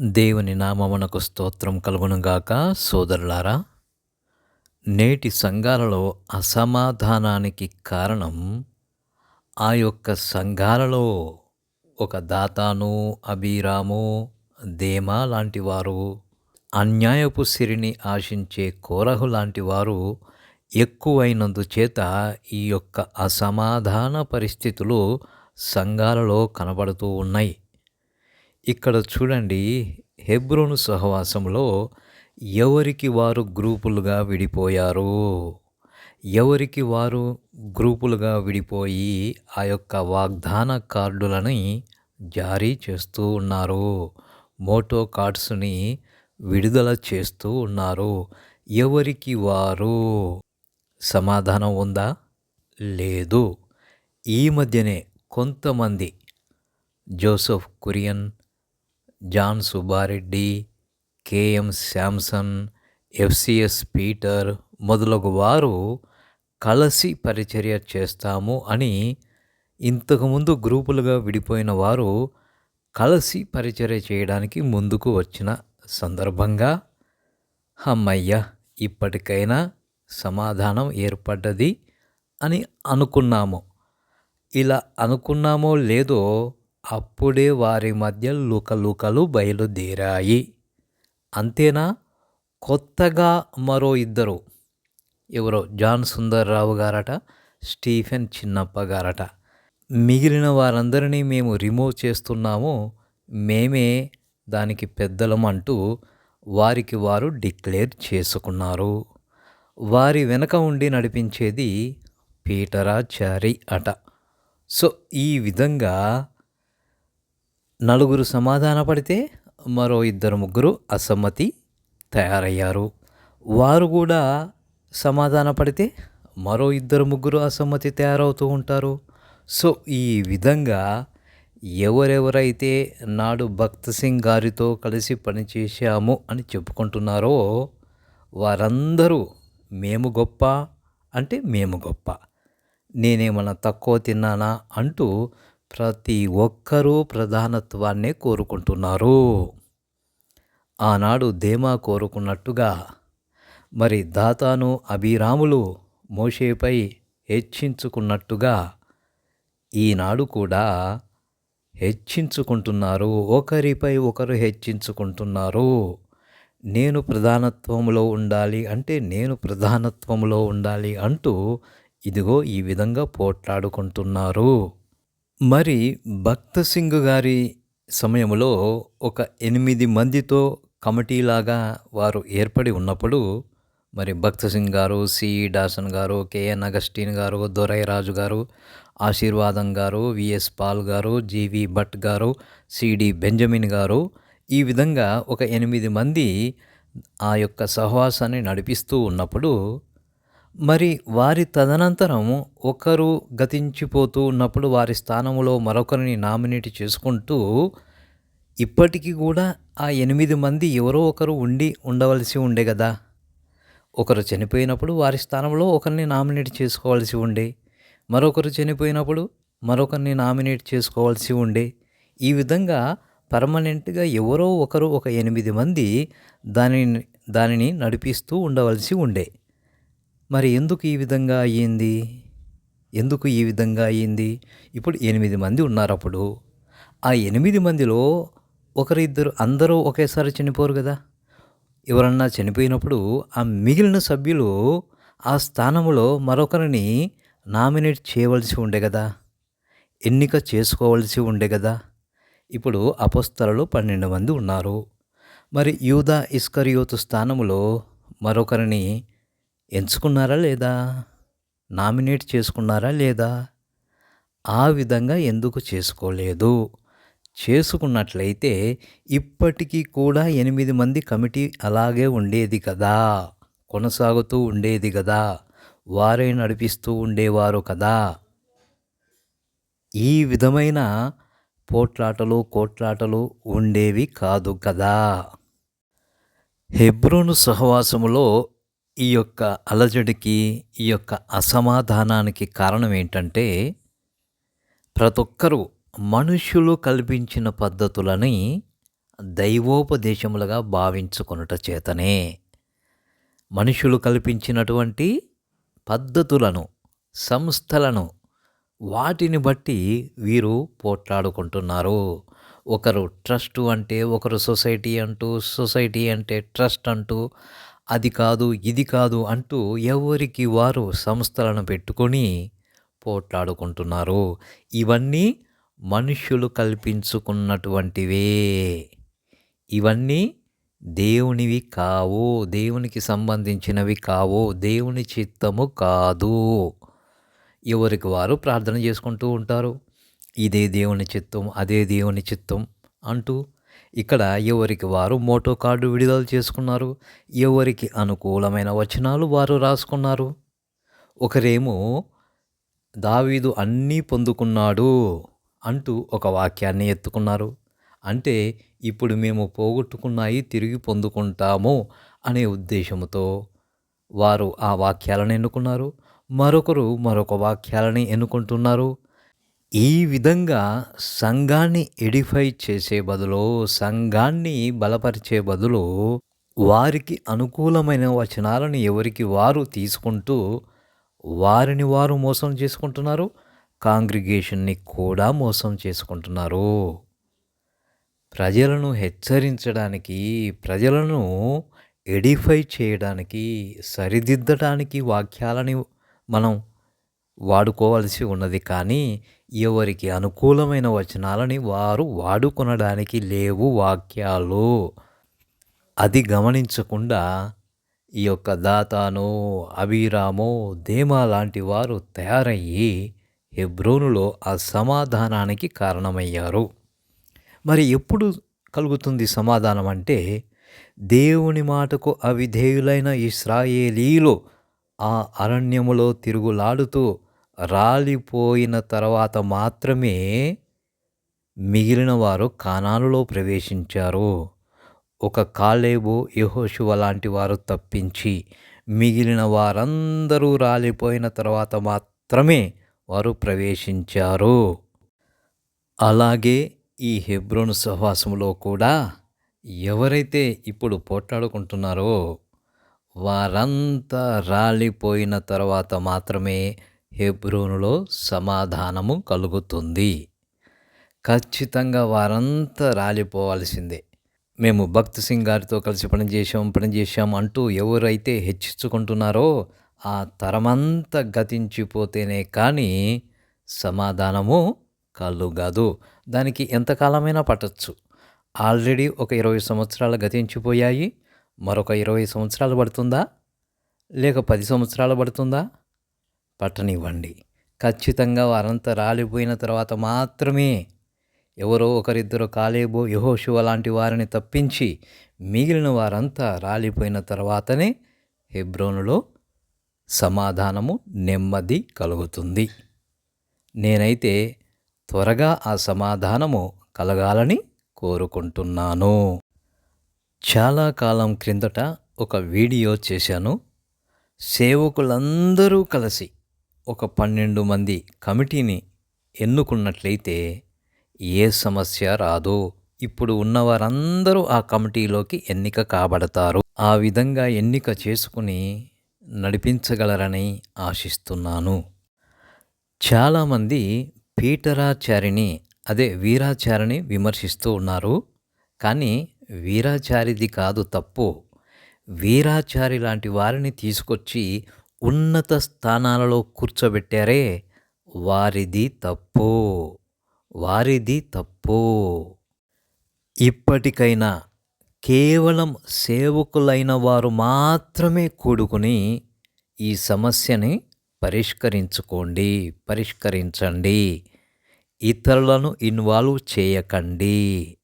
దేవుని నామమునకు స్తోత్రం కలుగునుగాక సోదరులారా. నేటి సంఘాలలో అసమాధానానికి కారణం ఆ యొక్క సంఘాలలో ఒక దాతాను అబీరాము దేమా లాంటి వారు అన్యాయపు సిరిని ఆశించే కోరహు లాంటి వారు ఎక్కువైనందుచేత ఈ యొక్క అసమాధాన పరిస్థితులు సంఘాలలో కనబడుతూ ఉన్నాయి. ఇక్కడ చూడండి హెబ్రోను సహవాసంలో ఎవరికి వారు గ్రూపులుగా విడిపోయారు? ఎవరికి వారు గ్రూపులుగా విడిపోయి ఆ యొక్క వాగ్దాన కార్డులని జారీ చేస్తూ ఉన్నారు? మోటో కార్డ్స్ని విడుదల చేస్తూ ఉన్నారు. ఎవరికి వారు? సమాధానం ఉందా? లేదు. ఈ మధ్యనే కొంతమంది Joseph Kurian John Subbareddy KM Samson FCS Peter మొదలగు వారు కలిసి పరిచర్య చేస్తాము అని ఇంతకుముందు గ్రూపులుగా విడిపోయిన వారు కలిసి పరిచర్య చేయడానికి ముందుకు వచ్చిన సందర్భంగా అమ్మయ్య ఇప్పటికైనా సమాధానం ఏర్పడ్డది అని అనుకున్నాము. ఇలా అనుకున్నామో లేదో అప్పుడే వారి మధ్య లుకలుకలు బయలుదేరాయి. అంతేనా? కొత్తగా మరో ఇద్దరు. ఎవరో? జాన్ సుందర్రావు గారట స్టీఫెన్ చిన్నప్ప గారట. మిగిలిన వారందరినీ మేము రిమూవ్ చేస్తున్నాము. మేమే దానికి పెద్దలం అంటూ వారికి వారు డిక్లేర్ చేసుకున్నారు. వారి వెనక ఉండి నడిపించేది పీటరాచారి అట. సో ఈ విధంగా నలుగురు సమాధాన పడితే మరో ఇద్దరు ముగ్గురు అసమ్మతి తయారయ్యారు. వారు కూడా సమాధాన పడితే మరో ఇద్దరు ముగ్గురు అసమ్మతి తయారవుతూ ఉంటారు. సో ఈ విధంగా ఎవరెవరైతే నాడు భక్త్ సింగ్ గారితో కలిసి పనిచేశాము అని చెప్పుకుంటున్నారో వారందరూ మేము గొప్ప అంటే మేము గొప్ప. నేనేమన్నా తక్కువ తిన్నానా అంటూ ప్రతి ఒక్కరూ ప్రధానత్వాన్నే కోరుకుంటున్నారు. ఆనాడు ధేమా కోరుకున్నట్టుగా మరి దాతాను అభిరాములు మోషేపై హెచ్చించుకున్నట్టుగా ఈనాడు కూడా హెచ్చించుకుంటున్నారు. ఒకరిపై ఒకరు హెచ్చించుకుంటున్నారు. నేను ప్రధానత్వంలో ఉండాలి అంటే నేను ప్రధానత్వంలో ఉండాలి అంటూ ఇదిగో ఈ విధంగా పోట్లాడుకుంటున్నారు. మరి భక్త సింగ్ గారి సమయంలో ఒక ఎనిమిది మందితో కమిటీలాగా వారు ఏర్పడి ఉన్నప్పుడు మరి భక్త సింగ్ గారు సి. డాసన్ గారు కేఎన్ అగస్టీన్ గారు దొరైరాజు గారు ఆశీర్వాదం గారు విఎస్ పాల్ గారు జీవి భట్ గారు సిడి బెంజమిన్ గారు ఈ విధంగా ఒక ఎనిమిది మంది ఆ యొక్క సహవాసాన్ని నడిపిస్తూ ఉన్నప్పుడు మరి వారి తదనంతరం ఒకరు గతించిపోతూ ఉన్నప్పుడు వారి స్థానంలో మరొకరిని నామినేట్ చేసుకుంటూ ఇప్పటికీ కూడా ఆ ఎనిమిది మంది ఎవరో ఒకరు ఉండి ఉండవలసి ఉండే కదా ఒకరు చనిపోయినప్పుడు వారి స్థానంలో ఒకరిని నామినేట్ చేసుకోవాల్సి ఉండే. మరొకరు చనిపోయినప్పుడు మరొకరిని నామినేట్ చేసుకోవాల్సి ఉండే. ఈ విధంగా పర్మనెంట్గా ఎవరో ఒకరు ఒక ఎనిమిది మంది దానిని దానిని నడిపిస్తూ ఉండవలసి ఉండే. మరి ఎందుకు ఈ విధంగా అయ్యింది? ఎందుకు ఈ విధంగా అయ్యింది? ఇప్పుడు ఎనిమిది మంది ఉన్నారు అప్పుడు. ఆ ఎనిమిది మందిలో ఒకరిద్దరు అందరూ ఒకేసారి చనిపోరు కదా. ఎవరన్నా చనిపోయినప్పుడు ఆ మిగిలిన సభ్యులు ఆ స్థానంలో మరొకరిని నామినేట్ చేయవలసి ఉండే కదా. ఎన్నిక చేసుకోవలసి ఉండే కదా. ఇప్పుడు అపస్తలలో పన్నెండు మంది ఉన్నారు. మరి యూదా ఇస్కరియోతు స్థానంలో మరొకరిని ఎంచుకున్నారా లేదా? నామినేట్ చేసుకున్నారా లేదా? ఆ విధంగా ఎందుకు చేసుకోలేదు? చేసుకున్నట్లయితే ఇప్పటికీ కూడా ఎనిమిది మంది కమిటీ అలాగే ఉండేది కదా? కొనసాగుతూ ఉండేది కదా? వారే నడిపిస్తూ ఉండేవారు కదా? ఈ విధమైన పోట్లాటలు కోట్లాటలు ఉండేవి కాదు కదా? హెబ్రోను సహవాసములో ఈ యొక్క అలజడికి ఈ యొక్క అసమాధానానికి కారణం ఏంటంటే ప్రతి ఒక్కరూ మనుషులు కల్పించిన పద్ధతులని దైవోపదేశములుగా భావించుకొనుట చేతనే. మనుషులు కల్పించినటువంటి పద్ధతులను సంస్థలను వాటిని బట్టి వీరు పోట్లాడుకుంటున్నారు. ఒకరు ట్రస్ట్ అంటే ఒకరు సొసైటీ అంటూ సొసైటీ అంటే ట్రస్ట్ అంటూ అది కాదు ఇది కాదు అంటూ ఎవరికి వారు సంస్థలను పెట్టుకొని పోట్లాడుకుంటున్నారు ఇవన్నీ మనుష్యులు కల్పించుకున్నటువంటివే. ఇవన్నీ దేవునివి కావు దేవునికి సంబంధించినవి కావు దేవుని చిత్తము కాదు. ఎవరికి వారు ప్రార్థన చేసుకుంటూ ఉంటారు ఇదే దేవుని చిత్తం అదే దేవుని చిత్తం అంటూ ఇక్కడ ఎవరికి వారు మోటో కార్డు విడుదల చేసుకున్నారు ఎవరికి అనుకూలమైన వచనాలు వారు రాసుకున్నారు. ఒకరేమో దావీదు అన్నీ పొందుకున్నాడు అంటూ ఒక వాక్యాన్ని ఎత్తుకున్నారు. అంటే ఇప్పుడు మేము పోగొట్టుకున్నాయి తిరిగి పొందుకుంటాము అనే ఉద్దేశంతో వారు ఆ వాక్యాలను ఎన్నుకున్నారు. మరొకరు మరొక వాక్యాలని ఎన్నుకుంటున్నారు. ఈ విధంగా సంఘాన్ని ఎడిఫై చేసే బదులు సంఘాన్ని బలపరిచే బదులు వారికి అనుకూలమైన వచనాలను ఎవరికి వారు తీసుకుంటూ వారిని వారు మోసం చేసుకుంటున్నారు కాంగ్రిగేషన్ని కూడా మోసం చేసుకుంటున్నారు. ప్రజలను హెచ్చరించడానికి ప్రజలను ఎడిఫై చేయడానికి సరిదిద్దడానికి వాక్యాలని మనం వాడుకోవాల్సి ఉన్నది. కానీ ఎవరికి అనుకూలమైన వచనాలని వారు వాడుకొనడానికి లేవు వాక్యాలు. అది గమనించకుండా ఈ యొక్క దాతాను అభిరామో దేమా లాంటి వారు తయారయ్యి హెబ్రోనులో ఆ సమాధానానికి కారణమయ్యారు. మరి ఎప్పుడు కలుగుతుంది సమాధానం అంటే దేవుని మాటకు అవిధేయులైన ఇస్రాయేలీలు ఆ అరణ్యములో తిరుగులాడుతూ రాలిపోయిన తర్వాత మాత్రమే మిగిలిన వారు కానానులో ప్రవేశించారు. ఒక కాలేబు యహోశువ లాంటి వారు తప్పించి మిగిలిన వారందరూ రాలిపోయిన తర్వాత మాత్రమే వారు ప్రవేశించారు. అలాగే ఈ హెబ్రోను సహవాసంలో కూడా ఎవరైతే ఇప్పుడు పోట్లాడుకుంటున్నారో వారంతా రాలిపోయిన తర్వాత మాత్రమే హెబ్రోనులో సమాధానము కలుగుతుంది. ఖచ్చితంగా వారంతా రాలిపోవాల్సిందే. మేము భక్త్ సింగ్ గారితో కలిసి పనిచేసాం పనిచేసాం అంటూ ఎవరైతే హెచ్చించుకుంటున్నారో ఆ తరమంతా గతించిపోతేనే కానీ సమాధానము కలుగదు. దానికి ఎంతకాలమైనా పట్టచ్చు. ఆల్రెడీ ఒక ఇరవై సంవత్సరాలు గతించిపోయాయి. మరొక ఇరవై సంవత్సరాలు పడుతుందా? లేక పది సంవత్సరాలు పడుతుందా? పట్టనివ్వండి. ఖచ్చితంగా వారంతా రాలిపోయిన తర్వాత మాత్రమే ఎవరో ఒకరిద్దరు కాలేబో యహోశివ లాంటి వారిని తప్పించి మిగిలిన వారంతా రాలిపోయిన తర్వాతనే హెబ్రోనులో సమాధానము నెమ్మది కలుగుతుంది. నేనైతే త్వరగా ఆ సమాధానము కలగాలని కోరుకుంటున్నాను. చాలా కాలం క్రిందట ఒక వీడియో చేశాను. సేవకులందరూ కలిసి ఒక పన్నెండు మంది కమిటీని ఎన్నుకున్నట్లయితే ఏ సమస్య రాదు ఇప్పుడు ఉన్నవారందరూ ఆ కమిటీలోకి ఎన్నిక కాబడతారు. ఆ విధంగా ఎన్నిక చేసుకుని నడిపించగలరని ఆశిస్తున్నాను. చాలామంది పీటరాచారిని అదే వీరాచారిని విమర్శిస్తూ ఉన్నారు. కానీ వీరాచారిది కాదు తప్పు. వీరాచారి లాంటి వారిని తీసుకొచ్చి ఉన్నత స్థానాలలో కూర్చోబెట్టారే? వారిది తప్పు. వారిది తప్పు. ఇప్పటికైనా కేవలం సేవకులైన వారు మాత్రమే కూడుకుని ఈ సమస్యని పరిష్కరించుకోండి పరిష్కరించండి. ఇతరులను ఇన్వాల్వ్ చేయకండి.